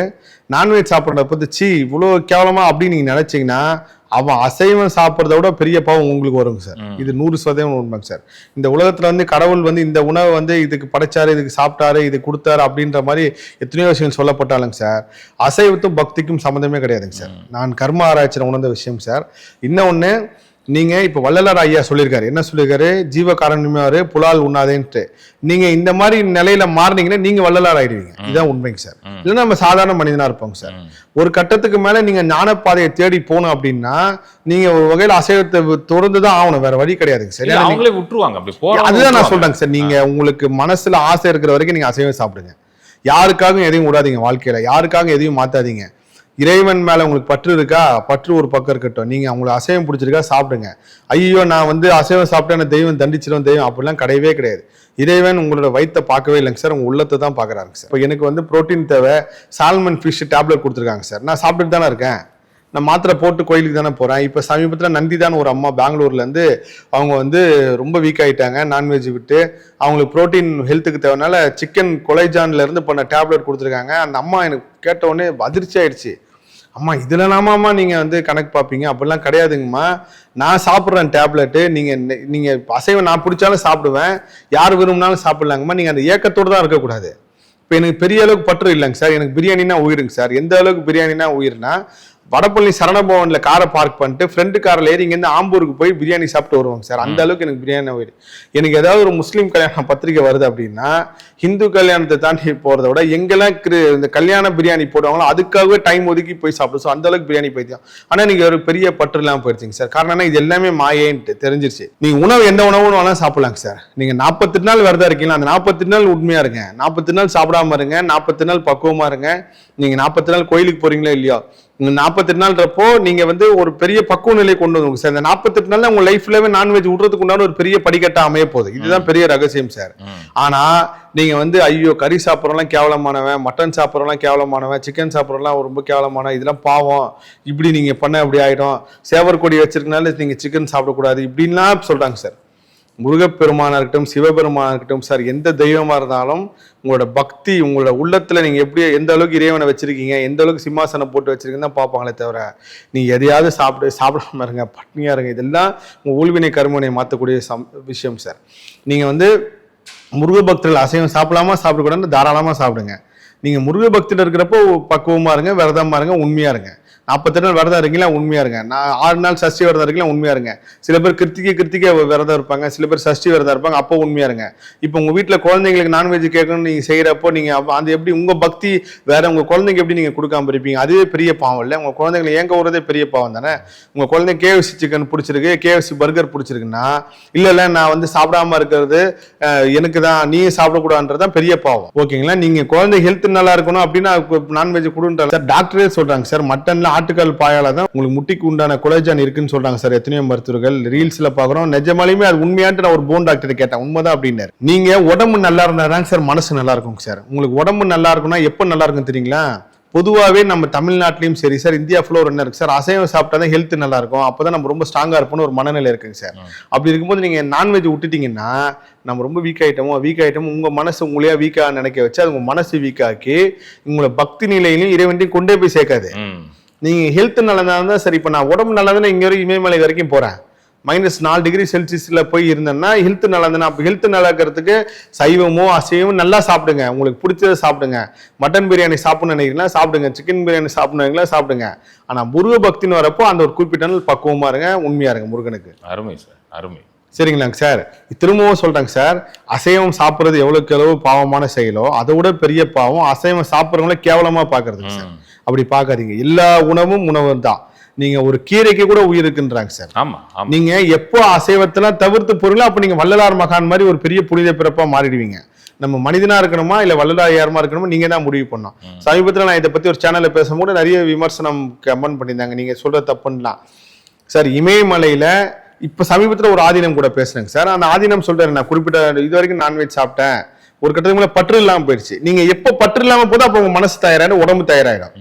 நான்வெஜ் சாப்பிட்றத பத்தி சி இவ்வளோ கேவலமா அப்படின்னு நீங்க நினைச்சீங்கன்னா அவன் அசைவம் சாப்பிட்றத விட பெரிய பாவம் உங்களுக்கு வருங்க சார். இது நூறு சதவீதம் உண்மைங்க சார். இந்த உலகத்துல வந்து கடவுள் வந்து இந்த உணவை வந்து இதுக்கு படைச்சாரு இதுக்கு சாப்பிட்டாரு இது கொடுத்தாரு அப்படின்ற மாதிரி எத்தனையோ விஷயம் சொல்லப்பட்டாலுங்க சார். அசைவத்தும் பக்திக்கும் சம்மந்தமே கிடையாதுங்க சார். நான் கர்ம ஆராய்ச்சியில் உணர்ந்த விஷயம் சார். இன்னொன்னு நீங்க இப்ப வள்ளலார் ஐயா சொல்லியிருக்காரு. என்ன சொல்லியிருக்காரு? ஜீவ காரணியமாரு புலால் உண்ணாதேன்ட்டு. நீங்க இந்த மாதிரி நிலையில மாறினீங்கன்னா நீங்க வள்ளலார் ஆயிடுவீங்க. இதுதான் உண்மைங்க சார். இல்லைன்னா நம்ம சாதாரண மனிதனா இருப்போங்க சார். ஒரு கட்டத்துக்கு மேல நீங்க ஞானப்பாதையை தேடி போகணும் அப்படின்னா நீங்க ஒரு வகையில அசைவத்தை தொடர்ந்து தான் ஆகணும். வேற வழி கிடையாதுங்க சார். அவங்களே விட்டுருவாங்க. அப்படி அதுதான் நான் சொல்றேங்க சார். நீங்க உங்களுக்கு மனசுல ஆசை இருக்கிற வரைக்கும் நீங்க அசைவம் சாப்பிடுங்க. யாருக்காகவும் எதையும் விடாதீங்க வாழ்க்கையில. யாருக்காகவும் எதையும் மாத்தாதீங்க. இறைவன் மேலே உங்களுக்கு பற்று இருக்கா? பற்று ஒரு பக்கம் இருக்கட்டும். நீங்கள் அவங்களுக்கு அசைவம் பிடிச்சிருக்கா சாப்பிடுங்க. ஐயோ நான் வந்து அசைவம் சாப்பிட்டேன் தெய்வம் தண்டிச்சிடும் தெய்வம் அப்படிலாம் கிடையவே கிடையாது. இறைவன் உங்களோட வயிற்றை பார்க்கவே இல்லைங்க சார். உங்கள் உள்ளத்தை தான் பார்க்கறாங்க சார். இப்போ எனக்கு வந்து புரோட்டீன் தேவை. சால்மன் ஃபிஷ் டேப்லெட் கொடுத்துருக்காங்க சார். நான் சாப்பிட்டுட்டு தானே இருக்கேன். நான் மாத்திரை போட்டு கோயிலுக்கு தானே போகிறேன் இப்போ சமீபத்தில் நந்திதான் ஒரு அம்மா பெங்களூர்லேருந்து அவங்க வந்து ரொம்ப வீக் ஆகிட்டாங்க நான்வெஜ் விட்டு. அவங்களுக்கு புரோட்டீன் ஹெல்த்துக்கு தேவைனால சிக்கன் கொலைஜான்லேருந்து பண்ண டேப்லெட் கொடுத்துருக்காங்க. அந்த அம்மா எனக்கு கேட்ட உடனே அதிர்ச்சி ஆயிடுச்சு. அம்மா இதில் நாமாம்மா நீங்கள் வந்து கணக்கு பார்ப்பீங்க அப்படிலாம் கிடையாதுங்கம்மா. நான் சாப்பிட்றேன் டேப்லெட்டு. நீங்கள் நீங்கள் அசைவம் நான் பிடிச்சாலும் சாப்பிடுவேன். யார் விரும்பினாலும் சாப்பிட்லாங்கம்மா. நீங்கள் அந்த ஏக்கத்தோடு தான் இருக்கக்கூடாது. இப்போ எனக்கு பெரிய அளவுக்கு பற்று இல்லைங்க சார். எனக்கு பிரியாணினா உயிருங்க சார். எந்த அளவுக்கு பிரியாணினா உயிர்னா வடபழனி சரணபவன்ல காரை பார்க் பண்ணிட்டு ஃப்ரெண்டு காரில் ஏறி இங்கேருந்து ஆம்பூருக்கு போய் பிரியாணி சாப்பிட்டு வருவாங்க சார். அந்த அளவுக்கு எனக்கு பிரியாணி உயிர் எனக்கு ஏதாவது ஒரு முஸ்லீம் கல்யாணம் பத்திரிக்கை வருது அப்படின்னா ஹிந்து கல்யாணத்தை தாண்டி போறதை விட எங்கெல்லாம் கிரு- இந்த கல்யாண பிரியாணி போடுவாங்களோ அதுக்காகவே டைம் ஒதுக்கி போய் சாப்பிடும் ஸோ அந்த அளவுக்கு பிரியாணி பைத்தியம் ஆனா நீங்க ஒரு பெரிய பற்று இல்லாம போயிடுச்சிங்க சார். காரணம் இது எல்லாமே மாயேன்ட்டு தெரிஞ்சிருச்சு. நீங்க உணவு எந்த உணவு வேணாலும் சாப்பிடலாங்க சார். நீங்க நாற்பத்தெட்டு நாள் விரதம் இருக்கீங்களா? அந்த நாற்பத்தெட்டு நாள் உண்மையா இருங்க. நாற்பத்தி நாள் சாப்பிடாம இருங்க. நாற்பத்தி நாள் பக்குவமா இருங்க. நீங்க நாற்பத்தி நாள் கோயிலுக்கு போறீங்களோ இல்லையோ? நாற்பத்தெட்டு நாள்ன்றப்போ நீங்க வந்து ஒரு பெரிய பக்குவ நிலை கொண்டு வந்து சார். இந்த நாற்பத்தெட்டு நாள் உங்க லைஃப்லவே நான்வெஜ் விடுறதுக்கு உண்டான ஒரு பெரிய படிக்கட்டா அமைய போகுது. இதுதான் பெரிய ரகசியம் சார். ஆனால் ஆனா நீங்க வந்து ஐயோ கறி சாப்பிட்றோம்லாம் கேவலமானவன் மட்டன் சாப்பிட்றோம்லாம் கேவலமானவன் சிக்கன் சாப்பிட்றோம்லாம் ரொம்ப கேவலமான இதெல்லாம் பாவம். இப்படி நீங்க பண்ண அப்படி ஆயிடும். சேவர் கொடி வச்சிருக்கனால நீங்க சிக்கன் சாப்பிடக்கூடாது இப்படின்லாம் சொல்றாங்க சார். முருகப்பெருமானாக இருக்கட்டும் சிவபெருமானாக இருக்கட்டும் சார் எந்த தெய்வமாக இருந்தாலும் உங்களோட பக்தி உங்களோட உள்ளத்தில் நீங்கள் எப்படி எந்த அளவுக்கு இறைவனை வச்சுருக்கீங்க எந்த அளவுக்கு சிம்மாசனம் போட்டு வச்சுருக்கீங்க தான் பார்ப்பாங்களே தவிர நீங்கள் எதையாவது சாப்பிட்டு சாப்பிடாம இருங்க பட்னியாக இருங்க. இதெல்லாம் உங்கள் ஊழ்வினை கருமனை மாற்றக்கூடிய சம் விஷயம் சார். நீங்கள் வந்து முருக பக்தர்கள் அசைவம் சாப்பிடலாமா சாப்பிடக்கூடாதுன்னு தாராளமாக சாப்பிடுங்க. நீங்கள் முருக பக்தியில் இருக்கிறப்போ பக்குவமாக இருங்க விரதமாக இருங்க உண்மையாக இருங்க. நாற்பத்தெட்டு நாள் விரதம் இருக்கீங்களா உண்மையா இருங்க. நான் ஆறு நாள் சஷ்டி விரதம் இருக்கீங்களா உண்மையா இருங்க. சில பேர் கிருத்திகை கிருத்திகை விரதம் இருப்பாங்க. சில பேர் சஷ்டி விரதம் இருப்பாங்க. அப்போ உண்மையா இருங்க. இப்போ உங்க வீட்டில் குழந்தைங்களுக்கு நான்வெஜ் கேட்கணும்னு நீங்க செய்யறப்போ நீங்க அந்த எப்படி உங்க பக்தி வேற உங்க குழந்தைங்க எப்படி நீங்க கொடுக்காம இருப்பீங்க? அதுவே பெரிய பாவம் இல்லை. உங்க குழந்தைங்களை ஏங்க விடுறதே பெரிய பாவம் தானே? உங்க குழந்தை கேஎஃப்சி சிக்கன் பிடிச்சிருக்கு கேஎஃப்சி பர்கர் பிடிச்சிருக்குன்னா இல்லை இல்லை நான் வந்து சாப்பிடாம இருக்கிறது எனக்கு தான் நீ சாப்பிடக்கூடாதுன்றது தான் பெரிய பாவம். ஓகேங்களா நீங்க குழந்தை ஹெல்த் நல்லா இருக்கணும் அப்படின்னா நான்வெஜ் கொடுன்ற சார் டாக்டரே சொல்றாங்க. சார் மட்டன்ல ஆட்டுக்கால் பாயால தான் உங்களுக்கு முட்டிக்கு உண்டான கொலைஜான் இருக்குன்னு சொல்றாங்க சார். எத்தனையோ மருத்துவர்கள். ரீல்ஸ்ல பாக்குறோம் நிஜமாலுமே அது உண்மையான்ட்டு நான் ஒரு போன் டாக்டர் கேட்டேன். உண்மைதான் அப்படின்னாரு. நீங்க உடம்பு நல்லா இருந்தாதான் சார் மனசு நல்லா இருக்கும் சார். உங்களுக்கு உடம்பு நல்லா இருக்கும்னா எப்ப நல்லா இருக்கும் தெரியுங்களா? பொதுவாகவே நம்ம தமிழ்நாட்டிலையும் சரி சார். இந்தியா ஃபுல்லோ என்ன இருக்கு சார்? அசைவம் சாப்பிட்டா தான் ஹெல்த் நல்லா இருக்கும். அப்பதான் நம்ம ரொம்ப ஸ்ட்ராங்கா இருப்போம்னு ஒரு மனநிலை இருக்குங்க சார். அப்படி இருக்கும்போது நீங்க நான்வெஜ் விட்டுட்டீங்கன்னா நம்ம ரொம்ப வீக் ஆயிட்டோமோ வீக் ஆயிட்டோமோ உங்க மனசு உங்களையா வீக்கா நினைக்க வச்சு அது உங்க மனசு வீக் ஆக்கி உங்களை பக்தி நிலையிலையும் இறைவன்ட்டையும் கொண்டே போய் சேர்க்காது. ம். நீங்க ஹெல்த் நல்லா இருந்தா சரி இப்போ நான் உடம்பு நல்லா இருந்தா இங்க வரைக்கும் இமயமலை வரைக்கும் போறேன். மைனஸ் நாலு டிகிரி செல்சியஸ்ல போய் இருந்தேன்னா ஹெல்த் நல்லா இருந்தேன்னா அப்போ ஹெல்த் நல்லா இருக்கிறதுக்கு சைவமோ அசைவமோ நல்லா சாப்பிடுங்க. உங்களுக்கு பிடிச்சதை சாப்பிடுங்க. மட்டன் பிரியாணி சாப்பிடணும்னு நினைக்கிறீங்களா சாப்பிடுங்க. சிக்கன் பிரியாணி சாப்பிடணுங்களா சாப்பிடுங்க. ஆனா முருக பக்தின்னு வரப்போ அந்த ஒரு குறிப்பிட்ட நாள் பக்குவமா இருங்க உண்மையா இருங்க முருகனுக்கு. அருமை சார் அருமை. சரிங்களாங்க சார். திரும்பவும் சொல்றேங்க சார் அசைவம் சாப்பிட்றது எவ்வளவுக்கு எவ்வளவு பாவமான செயலோ அதை விட பெரிய பாவம் அசைவம் சாப்பிட்றவங்கள கேவலமா பாக்குறதுங்க சார். அப்படி பார்க்காதீங்க. எல்லா உணவும் உணவு தான் நீங்க ஒரு கீரைக்கு கூட உயிர் இருக்குன்றாங்க சார். ஆமா நீங்க எப்போ அசைவத்தெல்லாம் தவிர்த்து போறீங்களோ அப்ப நீங்க வள்ளலார் மகான் மாதிரி ஒரு பெரிய புனித பிறப்பா மாறிடுவீங்க. நம்ம மனிதனா இருக்கணுமா இல்ல வள்ளலாரியாரமா இருக்கணுமா நீங்க தான் முடிவு பண்ணணும். சமீபத்துல நான் இதை பத்தி ஒரு சேனல்ல பேசும்போது நிறைய விமர்சனம் கமெண்ட் பண்ணியிருந்தாங்க. நீங்க சொல்ற தப்புன்னலாம். சார் இமயமலையில இப்ப சமீபத்துல ஒரு ஆதீனம் கூட பேசுறேங்க சார். அந்த ஆதீனம் சொல்றாரு நான் குறிப்பிட்ட இது வரைக்கும் நான்வெஜ் சாப்பிட்டேன். ஒரு கட்டத்துக்கு மேல பற்று இல்லாம போயிடுச்சு நீங்க எப்போ பற்று இல்லாம போதோ அப்போ உங்க மனசு தயாராயிடும் உடம்பு தயாராயிடும்.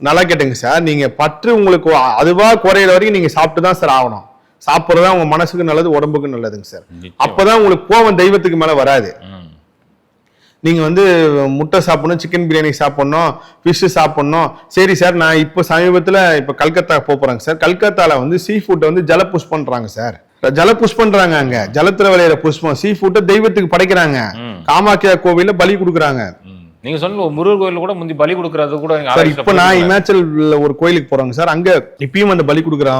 நல்லா கேட்டுங்க சார். நீங்க பற்று உங்களுக்கு அதுவா குறையிற வரைக்கும் நீங்க சாப்பிட்டு தான் சார் ஆகணும். சாப்பிட்றதா உங்க மனசுக்கு நல்லது உடம்புக்கு நல்லதுங்க சார். அப்பதான் உங்களுக்கு கோவம் தெய்வத்துக்கு மேல வராது. ம். நீங்க வந்து முட்டை சாப்பிடணும் சிக்கன் பிரியாணி சாப்பிடணும் ஃபிஷ் சாப்பிடணும். சரி சார் நான் இப்போ சமீபத்துல இப்போ கல்கத்தா போப் போறேங்க சார். கல்கத்தால வந்து சீ ஃபுட்டை வந்து ஜல புஷ் பண்றாங்க சார். ஜல புஷ் பண்றாங்க அங்க. ஜலத்துல விளையிற புஷ்பம் சீ ஃபுட்டை தெய்வத்துக்கு படைக்கிறாங்க. காமாக்கியா கோவில்ல பலி கொடுக்குறாங்க. நீங்க சொன்ன முருகர் கோயில் கூட முந்தி பலி கொடுக்கறது கூட சார் இப்போ நான்? இமாச்சல்ல ஒரு கோயிலுக்கு போறோங்க சார். அங்க இப்பயும் அந்த பலி கொடுக்குற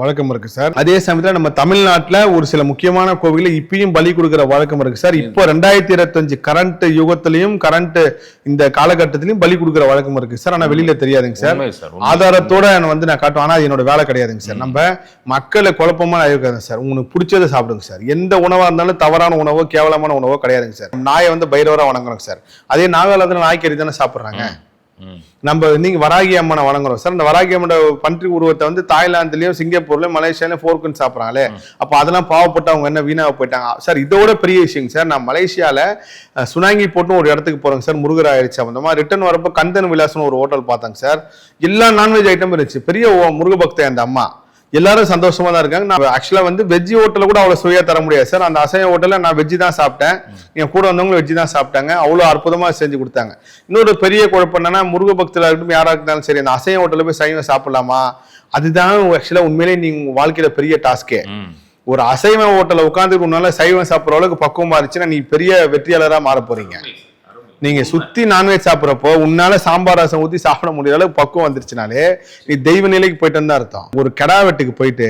வழக்கம் இருக்கு சார். அதே சமயத்துல நம்ம தமிழ்நாட்டுல ஒரு சில முக்கியமான கோவில்ல இப்பயும் பலி கொடுக்குற வழக்கம் இருக்கு சார். இப்போ ரெண்டாயிரத்தி இருபத்தஞ்சு கரண்ட் யுகத்திலையும் கரண்ட் இந்த காலகட்டத்திலையும் பலி கொடுக்குற வழக்கம் இருக்கு சார். ஆனா வெளியில தெரியாதுங்க சார். ஆதாரத்தோட வந்து நான் காட்டுவேன். ஆனா என்னோட வேலை கிடையாதுங்க சார். நம்ம மக்களை குழப்பமா இருக்காது சார். உங்களுக்கு பிடிச்சதை சாப்பிடுங்க சார். எந்த உணவா இருந்தாலும் தவறான உணவோ கேவலமான உணவோ கிடையாதுங்க சார். நாயை வந்து பைரவரா வணங்குறோம் சார். அதே நாகாலாந்துல நாய்க்கறி தானே சாப்பிடுறாங்க. நம்ம நீங்க வராகி அம்மனை வணங்குறோம். சார் அந்த வராகி அம்மனோட பன்றி உருவத்தை வந்து தாய்லாந்துலயும் சிங்கப்பூர்லயும் மலேசியாலயும் ஃபோர்க்குன்னு சாப்பிடுறாங்களே அப்போ அதெல்லாம் பாவப்பட்டு அவங்க என்ன வீணாக போயிட்டாங்க. சார் இதோட பெரிய விஷயங்க சார் நான் மலேசியால சுனாங்கி போட்டு ஒரு இடத்துக்கு போறேங்க சார் முருகர் ஆயிடுச்சு. சம்பந்தமா ரிட்டர்ன் வரப்போ கந்தன் விலாசம்னு ஒரு ஹோட்டல் பார்த்தாங்க சார். எல்லா நான்வெஜ் ஐட்டம் இருந்துச்சு. பெரிய முருக பக்தை அந்த அம்மா. எல்லாரும் சந்தோஷமா தான் இருக்காங்க. நான் ஆக்சுவலா வந்து வெஜ்ஜி ஹோட்டல்ல கூட அவ்வளவு சுவையா தர முடியாது. சார் அந்த அசைவ ஹோட்டல்ல நான் வெஜ்ஜி தான் சாப்பிட்டேன். என் கூட வந்தவங்க வெஜ்ஜி தான் சாப்பிட்டாங்க. அவ்வளவு அற்புதமா செஞ்சு கொடுத்தாங்க. இன்னொரு பெரிய குழப்பம் என்னன்னா முருக பக்தரா இருக்கட்டும் யாரா இருந்தாலும் சரி அந்த அசைவ ஹோட்டல்ல போய் சைவம் சாப்பிடலாமா? அதுதான் ஆக்சுவலா உண்மையிலேயே நீங்க வாழ்க்கையில பெரிய டாஸ்கே. ஒரு அசைவ ஹோட்டல்ல உட்காந்துட்டு உன்னால சைவம் சாப்பிடுற அளவுக்கு பக்குவமா இருந்துச்சுன்னா நீ பெரிய வெற்றியாளரா மாற போறீங்க. நீங்க சுத்தி நான்வெஜ் சாப்பிட்றப்போ உன்னால சாம்பார் ரசம் ஊத்தி சாப்பிட முடியாத அளவுக்கு பக்குவம் வந்துருச்சுனாலே நீ தெய்வ நிலைக்கு போயிட்டு தான் அர்த்தம். ஒரு கடா வெட்டுக்கு போயிட்டு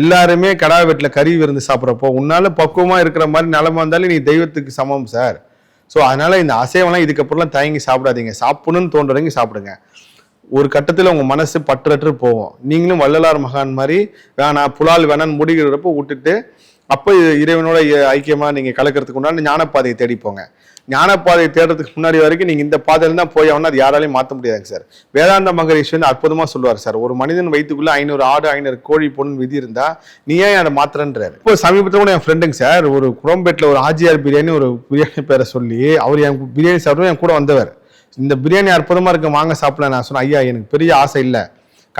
எல்லாருமே கடா வெட்டுல கறி விருந்து சாப்பிட்றப்போ உன்னால பக்குவமா இருக்கிற மாதிரி நிலம வந்தாலே நீ தெய்வத்துக்கு சமம் சார். ஸோ அதனால இந்த அசைவம்லாம் இதுக்கப்புறம்லாம் தயங்கி சாப்பிடாதீங்க. சாப்பிடணும்னு தோன்றவங்க சாப்பிடுங்க. ஒரு கட்டத்தில் உங்கள் மனசு பற்றற்று போகும். நீங்களும் வள்ளலார் மகான் மாதிரி வேணாம் புலால் வேணான்னு முடிகிறப்போ விட்டுட்டு அப்போ இறைவனோட ஐக்கியமாக ஐக்கியமா நீங்க கலக்கிறதுக்கு உண்டான ஞானப்பாதையை தேடி போங்க. ஞானப்பாதையை தேடுறதுக்கு முன்னாடி வரைக்கும் நீங்க இந்த பாதையில தான் போய் ஆகணும் அது யாராலையும் மாற்ற முடியாதுங்க சார். வேதாந்த மகரிஷி வந்து அற்புதமா சொல்லுவார் சார். ஒரு மனிதன் வயிற்றுக்குள்ள ஐநூறு ஆடு ஐநூறு கோழி பொண்ணு விதி இருந்தா நீ ஏன் அதை மாத்திரன்றாரு இப்போ சமீபத்தில் கூட என் ஃப்ரெண்டுங்க சார் ஒரு குரம்பேட்டில் ஒரு ஆஜிஆர் பிரியாணி ஒரு பிரியாணி பேரை சொல்லி அவர் என் பிரியாணி சாப்பிடும் என் கூட வந்தவர். இந்த பிரியாணி அற்புதமா இருக்கு வாங்க சாப்பிடலாம் நான் சொன்னேன். ஐயா எனக்கு பெரிய ஆசை இல்லை.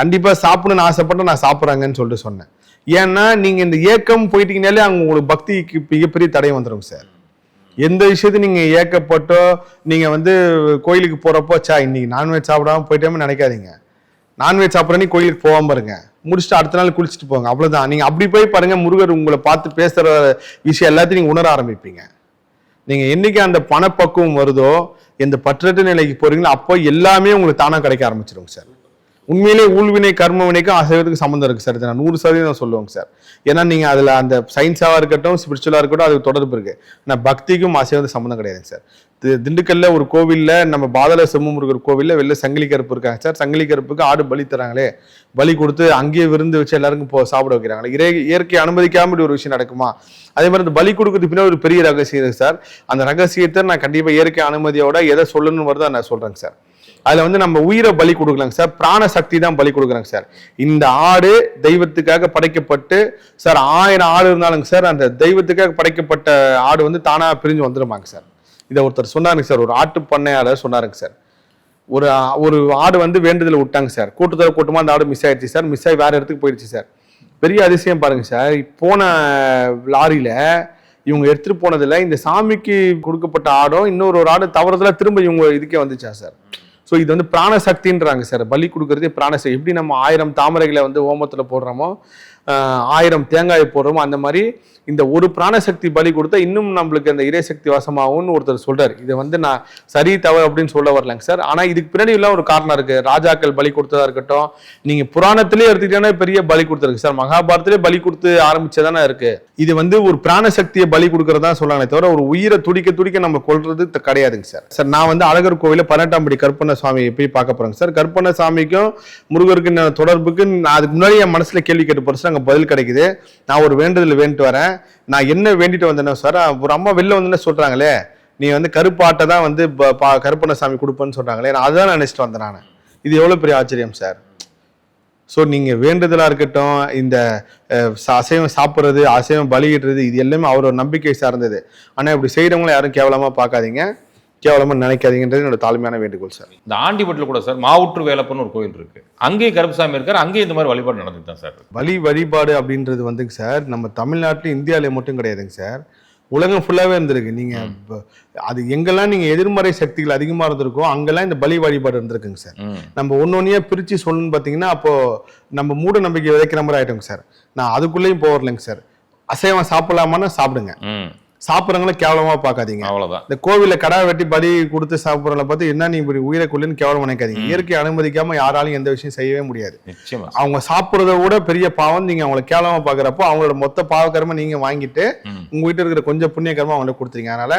கண்டிப்பா சாப்பிடணும்னு ஆசைப்பட்டு நான் சாப்பிட்றாங்கன்னு சொல்லிட்டு சொன்னேன். ஏன்னா நீங்கள் இந்த ஏக்கம் போயிட்டீங்கனாலே அங்கே உங்களுக்கு பக்திக்கு மிகப்பெரிய தடை வந்துடும் சார். எந்த விஷயத்தையும் நீங்கள் ஏக்கப்பட்டோ நீங்கள் வந்து கோயிலுக்கு போகிறப்போ சா இன்னைக்கு நான்வெஜ் சாப்பிடாம போயிட்டோம்னு நினைக்காதீங்க. நான்வெஜ் சாப்பிட்றனி கோயிலுக்கு போகாம பாருங்க முடிச்சுட்டு அடுத்த நாள் குளிச்சுட்டு போங்க. அவ்வளோதான் நீங்கள் அப்படி போய் பாருங்கள் முருகர் உங்களை பார்த்து பேசுகிற விஷயம் எல்லாத்தையும் நீங்கள் உணர ஆரம்பிப்பீங்க. நீங்கள் என்னைக்கு அந்த பணப்பக்குவம் வருதோ எந்த பற்றற்ற நிலைக்கு போகிறீங்களோ அப்போ எல்லாமே உங்களுக்கு தானாக கிடைக்க ஆரம்பிச்சிருங்க சார். உண்மையிலே ஊழ்வினை கர்ம வினைக்கும் அசைவத்துக்கு சம்மந்தம் இருக்குது சார். நான் நூறு சதவீதம் சொல்லுவோங்க சார். ஏன்னா நீங்கள் அதில் அந்த சயின்ஸாக இருக்கட்டும் ஸ்பிரிச்சுவலாக இருக்கட்டும் அது தொடர்பு இருக்குது நான் பக்திக்கும் அசைவத்துக்கு சம்மந்தம் கிடையாதுங்க சார். தி- திண்டுக்கல்ல ஒரு கோவிலில் நம்ம பாதல முருகர் கோவிலில் வெளில சங்கிலி கருப்பு இருக்காங்க சார். சங்கிலி கருப்புக்கு ஆடு பலி தராங்களே. பலி கொடுத்து அங்கேயே விருந்து வச்சு எல்லாருக்கும் போ சாப்பிட வைக்கிறாங்களே. இறை இயற்கை அனுமதிக்காம இப்படி ஒரு விஷயம் நடக்குமா? அதே மாதிரி இந்த பலி கொடுக்கறதுக்கு பின்னாடி ஒரு பெரிய ரகசியம் இருக்குது சார். அந்த ரகசியத்தை நான் கண்டிப்பாக இயற்கை அனுமதியோட எதை சொல்லணும் வருதோ நான் சொல்கிறேங்க சார். அதுல வந்து நம்ம உயிரை பலி கொடுக்கலாங்க சார். பிராண சக்தி தான் பலி கொடுக்குறாங்க சார். இந்த ஆடு தெய்வத்துக்காக படைக்கப்பட்டு சார் ஆயிரம் ஆடு இருந்தாலுங்க சார் அந்த தெய்வத்துக்காக படைக்கப்பட்ட ஆடு வந்து தானா பிரிஞ்சு வந்துருமாங்க சார். இதை ஒருத்தர் சொன்னாருங்க சார். ஒரு ஆட்டு பண்ணையாளர் சொன்னாருங்க சார். ஒரு ஒரு ஆடு வந்து வேண்டுதல் விட்டாங்க சார். கூட்டத்தோட கூட்டமாக அந்த ஆடு மிஸ் ஆயிடுச்சு சார். மிஸ் ஆகி வேற இடத்துக்கு போயிடுச்சு சார். பெரிய அதிசயம் பாருங்க சார். போன லாரியில இவங்க எடுத்துட்டு போனதுல இந்த சாமிக்கு கொடுக்கப்பட்ட ஆடும் இன்னொரு ஒரு ஆடு தவறுதலா திரும்ப இவங்க இதுக்கே வந்துச்சா சார். ஸோ இது வந்து பிராணசக்தின்றாங்க சார். பலி கொடுக்கறதே பிராணசக்தி. எப்படி நம்ம ஆயிரம் தாமரைகளை வந்து ஓமத்தில் போடுறோமோ ஆயிரம் தேங்காய் போடுறோமோ அந்த மாதிரி இந்த ஒரு பிராணசக்தி பலி கொடுத்தா இன்னும் நம்மளுக்கு அந்த இறைசக்தி வசமாகும்னு ஒருத்தர் சொல்றாரு. இதை வந்து நான் சரி தவறு அப்படின்னு சொல்ல வரலங்க சார். ஆனா இதுக்கு பின்னாடி எல்லாம் ஒரு காரணம் இருக்கு. ராஜாக்கள் பலி கொடுத்ததா இருக்கட்டும் நீங்க புராணத்திலே எடுத்துக்கிட்டீங்கன்னா பெரிய பலி கொடுத்துருக்கு சார். மகாபாரத்திலே பலி கொடுத்து ஆரம்பிச்சதானே இருக்கு. இது வந்து ஒரு பிராணசக்தியை பலி கொடுக்கறதா சொல்லலாமே தவிர ஒரு உயிரை துடிக்க துடிக்க நம்ம கொள்றது கிடையாதுங்க சார். சார் நான் வந்து அழகர் கோவில பன்னெண்டாம் படி கற்பனை சுவாமி போய் பார்க்க போறேங்க சார். கற்பனை சாமிக்கும் முருகருக்கு தொடர்புக்கு நான் அதுக்கு முன்னாடி என் மனசுல கேள்வி கேட்டு போறேன் சார் அங்க பதில் கிடைக்குது. நான் ஒரு வேண்டுதல் வேண்டிட்டு வரேன். நான் என்ன வேண்டிட்டு வந்தேன்னா சார் ஒரு அம்மா வெளில வந்தேன்னு சொல்றாங்களே நீ வந்து கருப்பாட்டை தான் வந்து பா- கருப்பண்ண சாமி கொடுப்பேன்னு சொல்றாங்களே நான் அதான் நினைச்சிட்டு வந்தேன் நான். இது எவ்வளோ பெரிய ஆச்சரியம் சார். ஸோ நீங்கள் வேண்டுதலாக இருக்கட்டும் இந்த அசைவம் சாப்பிட்றது அசைவம் பலியிடுறது இது எல்லாமே அவரோட நம்பிக்கை சார்ந்தது. ஆனால் இப்படி செய்கிறவங்கள யாரும் கேவலமாக பார்க்காதீங்க. கேவலமா நினைக்காதீங்கன்றது என்னோட தாழ்மையான வேண்டுகோள் சார். இந்த ஆண்டிபட்டில் கூட சார் மாவுற்று வேலப்பன்னு ஒரு கோயில் இருக்கு. அங்கேயும் கருப்பசாமி இருக்காரு அங்கேயும் இந்த மாதிரி வழிபாடு நடந்துட்டு தான் சார். பலி வழிபாடு அப்படின்றது வந்துங்க சார் நம்ம தமிழ்நாட்டில் இந்தியாவிலே மட்டும் கிடையாதுங்க சார். உலகம் ஃபுல்லாவே இருந்திருக்கு. நீங்க இப்ப அது எங்கெல்லாம் நீங்க எதிர்மறை சக்திகள் அதிகமா இருந்திருக்கோ அங்கெல்லாம் இந்த பலி வழிபாடு இருந்திருக்குங்க சார். நம்ம ஒன்று ஒன்றையா பிரித்து சொல்லணும்னு பார்த்தீங்கன்னா அப்போ நம்ம மூட நம்பிக்கை விதைக்கிற மாதிரி ஆயிட்டோங்க சார். நான் அதுக்குள்ளேயும் போகலைங்க சார். அசைவம் சாப்பிடலாமான்னா சாப்பிடுங்க. சாப்பிட்றவங்கள கேவலமா பார்க்காதீங்க. அவ்வளவுதான். இந்த கோவில்ல கடா வெட்டி பலி கொடுத்து சாப்பிட்றவங்கள பார்த்து என்ன நீ இப்படி உயிரை கொள்ளுன்னு கேவலம் நினைக்காதீங்க. இயற்கை அனுமதிக்காம யாராலையும் எந்த விஷயம் செய்யவே முடியாது. நிச்சயமா. அவங்க சாப்பிட்றத விட பெரிய பாவம் நீங்க அவங்கள கேவலமா பாக்குறப்போ அவங்களோட மொத்த பாவகரமா நீங்க வாங்கிட்டு. உங்க வீட்டுல இருக்கிற கொஞ்சம் புண்ணியகரமா அவங்கள கொடுத்துருங்க. அதனால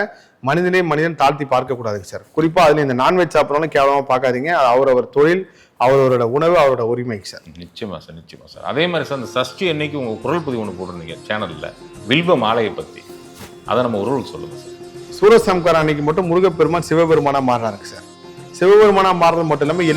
மனிதனே மனிதன் தாழ்த்தி பார்க்க கூடாதுங்க சார். குறிப்பா அதுல இந்த நான்வெஜ் சாப்பிட்றவங்க கேவலமா பார்க்காதீங்க. அது அவரவர் தொழில் அவரவரோட உணவு அவரோட உரிமைக்கு சார். நிச்சயமா சார் நிச்சயமா சார். அதே மாதிரி சார் அந்த சஷ்டி அன்னைக்கு உங்க குரல் பதிவு ஒன்று போட்டிருந்தீங்க சேனல்ல. வில்வ மாலையை பத்தி. அதை நம்ம ஒரு சொல்லுங்க சார். சூரசம்காரம் அன்னைக்கு மட்டும் முருகப்பெருமான் சிவபெருமானா மாறுறாருங்க சார். சிவபெருமானா மாறுறது மட்டும் இல்லாமல்